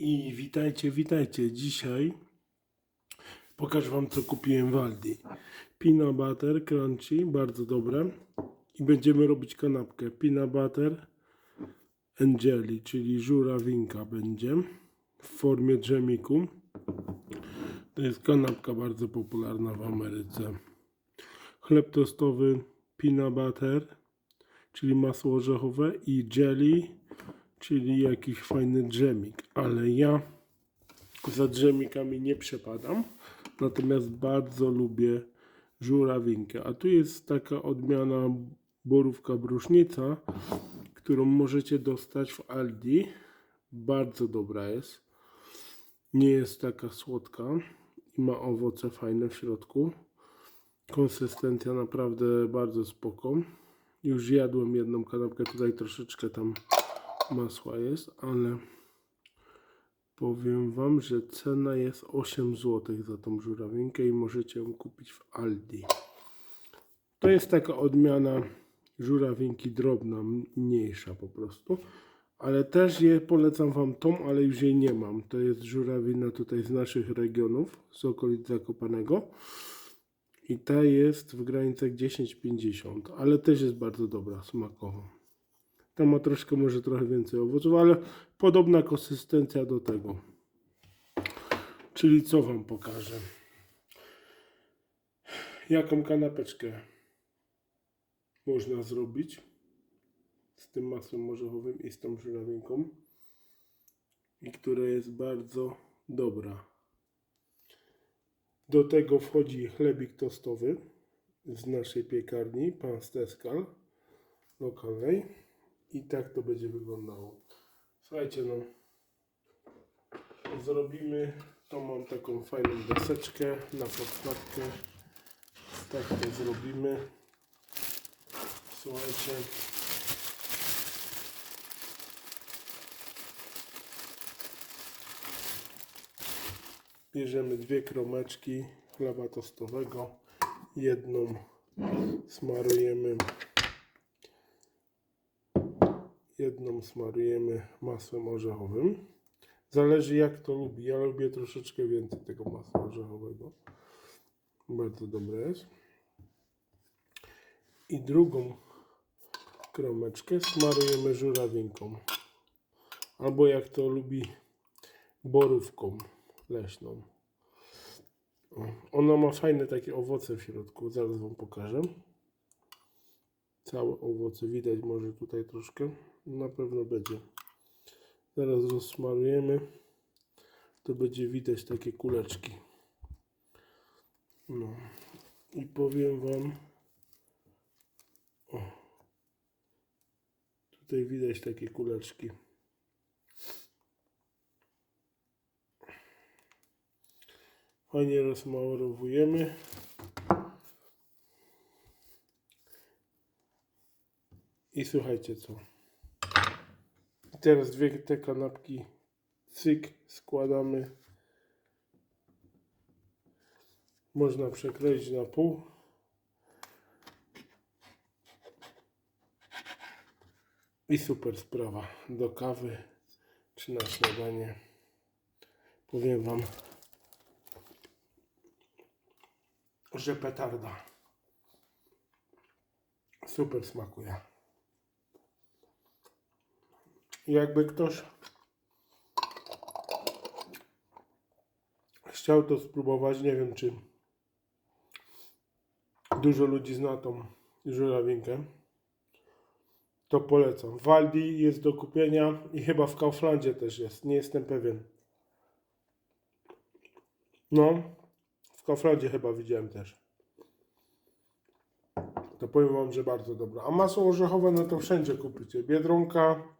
I witajcie, witajcie. Dzisiaj pokażę Wam, co kupiłem w Aldi. Peanut butter crunchy, bardzo dobre. I będziemy robić kanapkę. Peanut butter and jelly, czyli żurawinka będzie w formie dżemiku. To jest kanapka bardzo popularna w Ameryce. Chleb tostowy peanut butter, czyli masło orzechowe i jelly, czyli jakiś fajny dżemik, ale ja za dżemikami nie przepadam, natomiast bardzo lubię żurawinkę, a tu jest taka odmiana borówka brusznica, którą możecie dostać w Aldi, bardzo dobra jest, nie jest taka słodka i ma owoce fajne w środku, konsystencja naprawdę bardzo spoko, już jadłem jedną kanapkę, tutaj troszeczkę tam masła jest, ale powiem Wam, że cena jest 8 zł za tą żurawinkę i możecie ją kupić w Aldi. To jest taka odmiana żurawinki drobna, mniejsza po prostu. Ale też je polecam Wam tą, ale już jej nie mam. To jest żurawina tutaj z naszych regionów, z okolic Zakopanego. I ta jest w granicach 10,50, ale też jest bardzo dobra smakowo. Ta ma troszkę, może trochę więcej owoców, ale podobna konsystencja do tego. Czyli co Wam pokażę? Jaką kanapeczkę można zrobić z tym masłem orzechowym i z tą żurawinką i która jest bardzo dobra. Do tego wchodzi chlebik tostowy z naszej piekarni, pan Steskal lokalnej. I tak to będzie wyglądało. Słuchajcie, no. Zrobimy. To mam taką fajną deseczkę na podkładkę. Tak to zrobimy. Słuchajcie. Bierzemy dwie kromeczki chleba tostowego. Jedną smarujemy jedną smarujemy masłem orzechowym. Zależy jak to lubi. Ja lubię troszeczkę więcej tego masła orzechowego. Bardzo dobre jest. I drugą kromeczkę smarujemy żurawinką. Albo jak to lubi borówką leśną. Ona ma fajne takie owoce w środku. Zaraz Wam pokażę. Całe owoce widać może tutaj troszkę. Na pewno będzie. Zaraz rozsmarujemy. To będzie widać takie kuleczki. No. I powiem Wam. O. Tutaj widać takie kuleczki. Fajnie rozsmarowujemy. I słuchajcie co. Teraz dwie te kanapki cyk składamy. Można przekroić na pół. I super sprawa do kawy czy na śniadanie. Powiem wam, że petarda. Super smakuje. Jakby ktoś chciał to spróbować, nie wiem czy dużo ludzi zna tą żurawinkę, to polecam. W Aldi jest do kupienia i chyba w Kauflandzie też jest, nie jestem pewien. No, w Kauflandzie chyba widziałem też. To powiem Wam, że bardzo dobra. A masło orzechowe, no to wszędzie kupicie. Biedronka,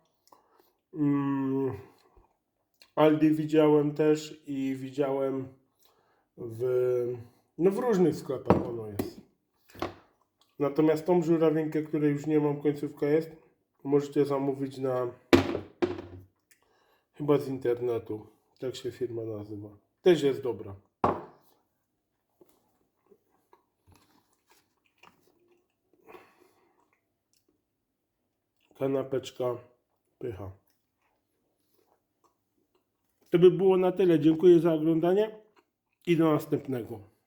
Aldi widziałem też i widziałem w, no w różnych sklepach ono jest. Natomiast tą żurawinkę, której już nie mam, końcówka jest, możecie zamówić na chyba z internetu. Tak się firma nazywa. Też jest dobra. Kanapeczka pycha. To by było na tyle. Dziękuję za oglądanie i do następnego.